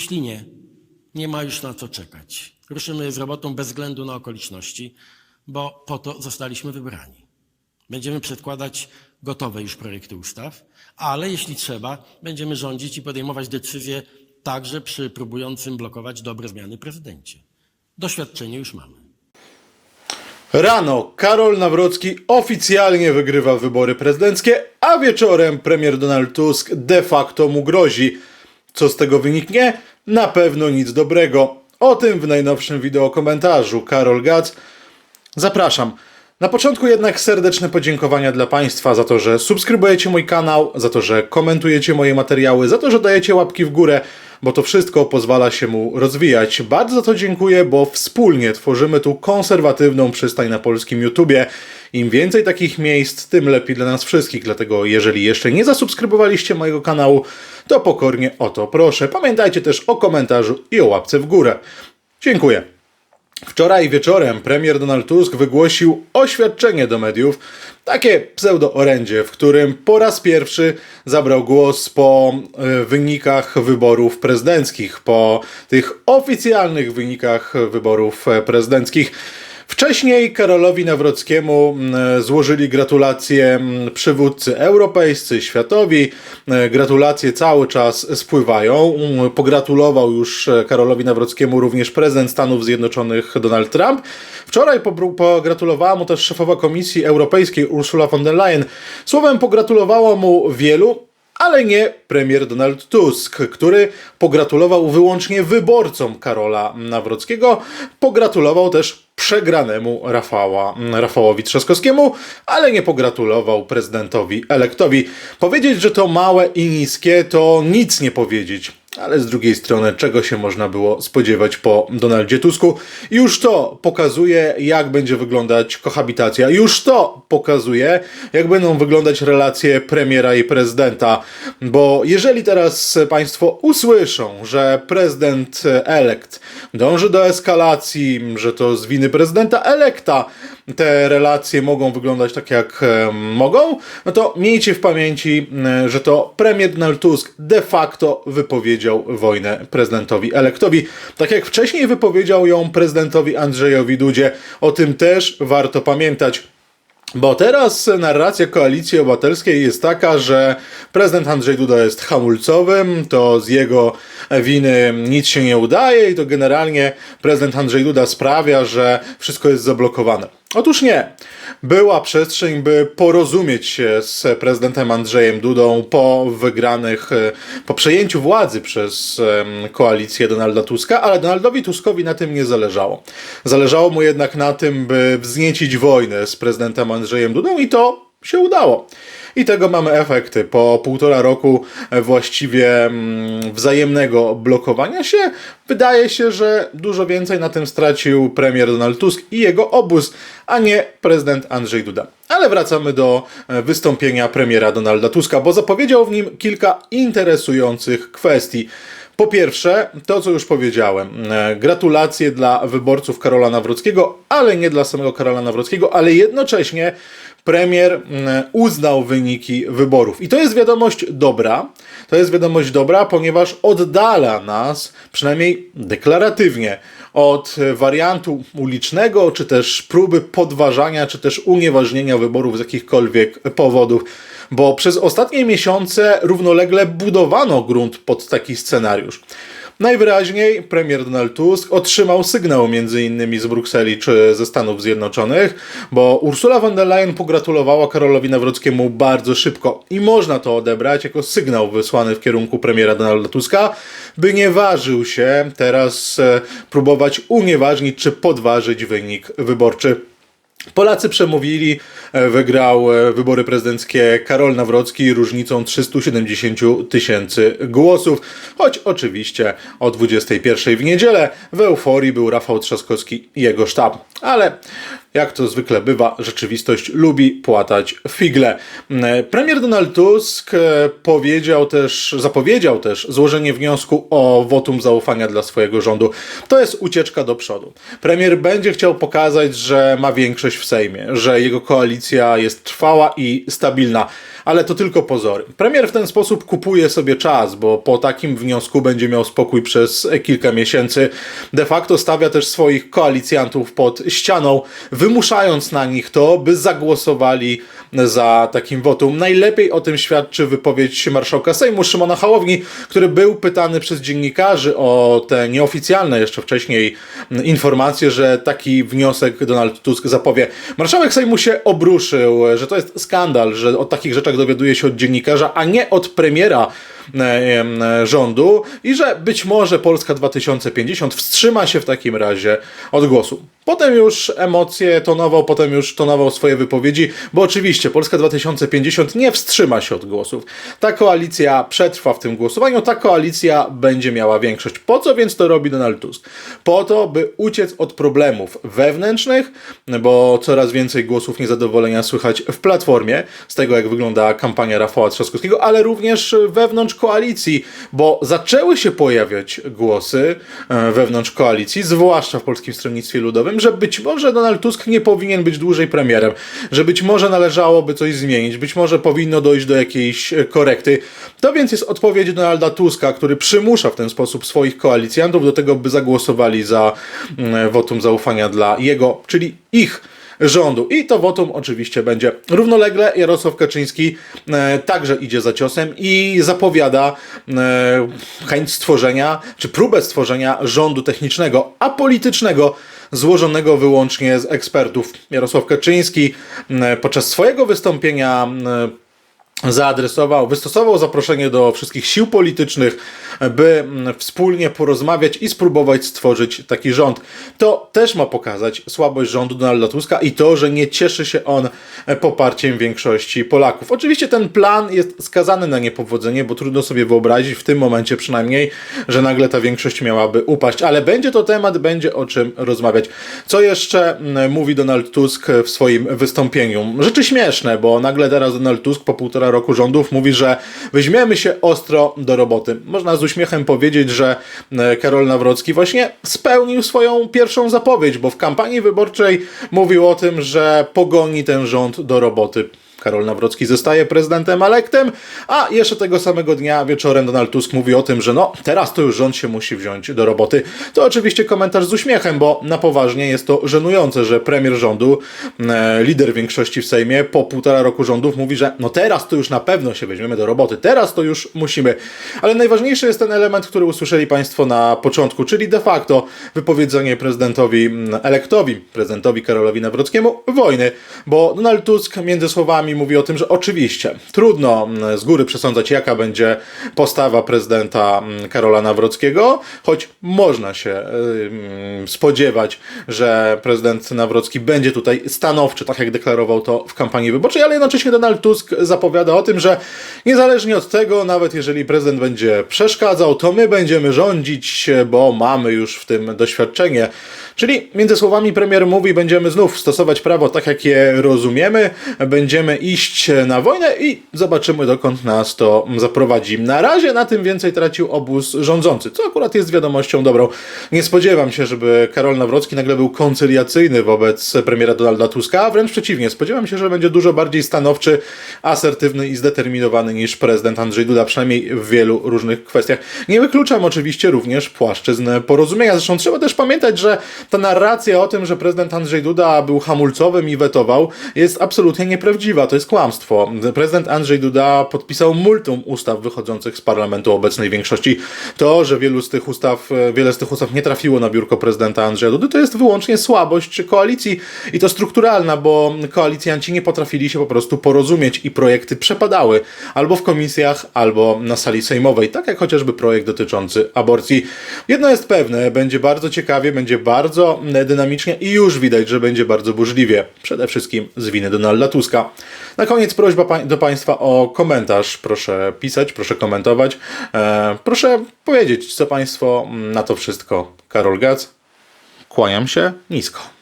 Jeśli nie, nie ma już na co czekać. Ruszymy z robotą bez względu na okoliczności, bo po to zostaliśmy wybrani. Będziemy przedkładać gotowe już projekty ustaw, ale jeśli trzeba, będziemy rządzić i podejmować decyzje także przy próbującym blokować dobre zmiany prezydencie. Doświadczenie już mamy. Rano Karol Nawrocki oficjalnie wygrywa wybory prezydenckie, a wieczorem premier Donald Tusk de facto mu grozi. Co z tego wyniknie? Na pewno nic dobrego. O tym w najnowszym wideo komentarzu Karol Gac. Zapraszam. Na początku jednak serdeczne podziękowania dla Państwa za to, że subskrybujecie mój kanał, za to, że komentujecie moje materiały, za to, że dajecie łapki w górę, bo to wszystko pozwala się mu rozwijać. Bardzo za to dziękuję, bo wspólnie tworzymy tu konserwatywną przystań na polskim YouTubie. Im więcej takich miejsc, tym lepiej dla nas wszystkich. Dlatego, jeżeli jeszcze nie zasubskrybowaliście mojego kanału, to pokornie o to proszę. Pamiętajcie też o komentarzu i o łapce w górę. Dziękuję. Wczoraj wieczorem premier Donald Tusk wygłosił oświadczenie do mediów, takie pseudo-orędzie, w którym po raz pierwszy zabrał głos po e, wynikach wyborów prezydenckich, po tych oficjalnych wynikach wyborów e, prezydenckich. Wcześniej Karolowi Nawrockiemu mm, złożyli gratulacje mm, przywódcy europejscy, światowi. E, Gratulacje cały czas spływają. Mm, Pogratulował już e, Karolowi Nawrockiemu również prezydent Stanów Zjednoczonych Donald Trump. Wczoraj pogratulowała mu też szefowa Komisji Europejskiej Ursula von der Leyen. Słowem pogratulowało mu wielu, ale nie premier Donald Tusk, który pogratulował wyłącznie wyborcom Karola Nawrockiego. Pogratulował też przegranemu Rafała, Rafałowi Trzaskowskiemu, ale nie pogratulował prezydentowi elektowi. Powiedzieć, że to małe i niskie, to nic nie powiedzieć. Ale z drugiej strony, czego się można było spodziewać po Donaldzie Tusku? Już to pokazuje, jak będzie wyglądać kohabitacja. Już to pokazuje, jak będą wyglądać relacje premiera i prezydenta. Bo jeżeli teraz Państwo usłyszą, że prezydent elekt dąży do eskalacji, że to z winy prezydenta elekta te relacje mogą wyglądać tak, jak mogą, no to miejcie w pamięci, że to premier Donald Tusk de facto wypowiedział wojnę prezydentowi elektowi. Tak jak wcześniej wypowiedział ją prezydentowi Andrzejowi Dudzie. O tym też warto pamiętać. Bo teraz narracja koalicji obywatelskiej jest taka, że prezydent Andrzej Duda jest hamulcowym, to z jego winy nic się nie udaje i to generalnie prezydent Andrzej Duda sprawia, że wszystko jest zablokowane. Otóż nie. Była przestrzeń, by porozumieć się z prezydentem Andrzejem Dudą po wygranych, e, po przejęciu władzy przez koalicję Donalda Tuska, ale Donaldowi Tuskowi na tym nie zależało. Zależało mu jednak na tym, by wzniecić wojnę z prezydentem Andrzejem Dudą i to się udało. I tego mamy efekty. Po półtora roku e, właściwie mm, wzajemnego blokowania się, wydaje się, że dużo więcej na tym stracił premier Donald Tusk i jego obóz, a nie prezydent Andrzej Duda. Ale wracamy do e, wystąpienia premiera Donalda Tuska, bo zapowiedział w nim kilka interesujących kwestii. Po pierwsze, to co już powiedziałem, e, gratulacje dla wyborców Karola Nawrockiego, ale nie dla samego Karola Nawrockiego, ale jednocześnie premier uznał wyniki wyborów. I to jest wiadomość dobra. To jest wiadomość dobra, ponieważ oddala nas, przynajmniej deklaratywnie, od wariantu ulicznego, czy też próby podważania, czy też unieważnienia wyborów z jakichkolwiek powodów. Bo przez ostatnie miesiące równolegle budowano grunt pod taki scenariusz. Najwyraźniej premier Donald Tusk otrzymał sygnał innymi z Brukseli czy ze Stanów Zjednoczonych, bo Ursula von der Leyen pogratulowała Karolowi Nawrockiemu bardzo szybko i można to odebrać jako sygnał wysłany w kierunku premiera Donalda Tuska, by nie ważył się teraz e, próbować unieważnić czy podważyć wynik wyborczy. Polacy przemówili, e, wygrał e, wybory prezydenckie Karol Nawrocki różnicą 370 tysięcy głosów, choć oczywiście o 21 w niedzielę w euforii był Rafał Trzaskowski i jego sztab. Ale jak to zwykle bywa, rzeczywistość lubi płatać figle. E, Premier Donald Tusk e, powiedział też, zapowiedział też złożenie wniosku o wotum zaufania dla swojego rządu. To jest ucieczka do przodu. Premier będzie chciał pokazać, że ma większość w Sejmie, że jego koalicja jest trwała i stabilna. Ale to tylko pozory. Premier w ten sposób kupuje sobie czas, bo po takim wniosku będzie miał spokój przez kilka miesięcy. De facto stawia też swoich koalicjantów pod ścianą, wymuszając na nich to, by zagłosowali za takim wotum. Najlepiej o tym świadczy wypowiedź marszałka Sejmu Szymona Hołowni, który był pytany przez dziennikarzy o te nieoficjalne jeszcze wcześniej informacje, że taki wniosek Donald Tusk zapowie. Marszałek Sejmu się obruszył, że to jest skandal, że o takich rzeczach dowiaduje się od dziennikarza, a nie od premiera e, rządu i że być może Polska 2050 wstrzyma się w takim razie od głosu. Potem już emocje tonował, potem już tonował swoje wypowiedzi, bo oczywiście Polska 2050 nie wstrzyma się od głosów. Ta koalicja przetrwa w tym głosowaniu, ta koalicja będzie miała większość. Po co więc to robi Donald Tusk? Po to, by uciec od problemów wewnętrznych, bo coraz więcej głosów niezadowolenia słychać w Platformie, z tego jak wygląda kampania Rafała Trzaskowskiego, ale również wewnątrz koalicji, bo zaczęły się pojawiać głosy e, wewnątrz koalicji, zwłaszcza w Polskim Stronnictwie Ludowym, że być może Donald Tusk nie powinien być dłużej premierem, że być może należałoby coś zmienić, być może powinno dojść do jakiejś e, korekty. To więc jest odpowiedź Donalda Tuska, który przymusza w ten sposób swoich koalicjantów do tego, by zagłosowali za mm, wotum zaufania dla jego, czyli ich rządu. I to wotum oczywiście będzie równolegle. Jarosław Kaczyński e, także idzie za ciosem i zapowiada e, chęć stworzenia, czy próbę stworzenia rządu technicznego, apolitycznego, złożonego wyłącznie z ekspertów. Jarosław Kaczyński e, podczas swojego wystąpienia e, zaadresował, wystosował zaproszenie do wszystkich sił politycznych, by mm, wspólnie porozmawiać i spróbować stworzyć taki rząd. To też ma pokazać słabość rządu Donalda Tuska i to, że nie cieszy się on poparciem większości Polaków. Oczywiście ten plan jest skazany na niepowodzenie, bo trudno sobie wyobrazić, w tym momencie przynajmniej, że nagle ta większość miałaby upaść, ale będzie to temat, będzie o czym rozmawiać. Co jeszcze mm, mówi Donald Tusk w swoim wystąpieniu? Rzeczy śmieszne, bo nagle teraz Donald Tusk po półtora roku rządów mówi, że weźmiemy się ostro do roboty. Można z uśmiechem powiedzieć, że e, Karol Nawrocki właśnie spełnił swoją pierwszą zapowiedź, bo w kampanii wyborczej mówił o tym, że pogoni ten rząd do roboty. Karol Nawrocki zostaje prezydentem elektem, a jeszcze tego samego dnia wieczorem Donald Tusk mówi o tym, że no teraz to już rząd się musi wziąć do roboty. To oczywiście komentarz z uśmiechem, bo na poważnie jest to żenujące, że premier rządu, e, lider większości w Sejmie po półtora roku rządów mówi, że no teraz to już na pewno się weźmiemy do roboty, teraz to już musimy. Ale najważniejszy jest ten element, który usłyszeli Państwo na początku, czyli de facto wypowiedzenie prezydentowi elektowi, prezydentowi Karolowi Nawrockiemu wojny, bo Donald Tusk między słowami mówi o tym, że oczywiście trudno mm, z góry przesądzać, jaka będzie postawa prezydenta mm, Karola Nawrockiego, choć można się ym, spodziewać, że prezydent Nawrocki będzie tutaj stanowczy, tak jak deklarował to w kampanii wyborczej, ale jednocześnie Donald Tusk zapowiada o tym, że niezależnie od tego, nawet jeżeli prezydent będzie przeszkadzał, to my będziemy rządzić, bo mamy już w tym doświadczenie. Czyli między słowami premier mówi, będziemy znów stosować prawo tak, jak je rozumiemy, będziemy iść na wojnę i zobaczymy, dokąd nas to zaprowadzi. Na razie na tym więcej tracił obóz rządzący, co akurat jest wiadomością dobrą. Nie spodziewam się, żeby Karol Nawrocki nagle był koncyliacyjny wobec premiera Donalda Tuska, a wręcz przeciwnie. Spodziewam się, że będzie dużo bardziej stanowczy, asertywny i zdeterminowany niż prezydent Andrzej Duda, przynajmniej w wielu różnych kwestiach. Nie wykluczam oczywiście również płaszczyzn porozumienia. Zresztą trzeba też pamiętać, że ta narracja o tym, że prezydent Andrzej Duda był hamulcowym i wetował, jest absolutnie nieprawdziwa. To jest kłamstwo. Prezydent Andrzej Duda podpisał multum ustaw wychodzących z parlamentu obecnej większości. To, że wielu z tych ustaw, wiele z tych ustaw nie trafiło na biurko prezydenta Andrzeja Dudy, to jest wyłącznie słabość koalicji i to strukturalna, bo koalicjanci nie potrafili się po prostu porozumieć i projekty przepadały albo w komisjach, albo na sali sejmowej, tak jak chociażby projekt dotyczący aborcji. Jedno jest pewne, będzie bardzo ciekawie, będzie bardzo dynamicznie i już widać, że będzie bardzo burzliwie. Przede wszystkim z winy Donalda Tuska. Na koniec prośba do Państwa o komentarz. Proszę pisać, proszę komentować. E, proszę powiedzieć, co Państwo na to wszystko. Karol Gac. Kłaniam się nisko.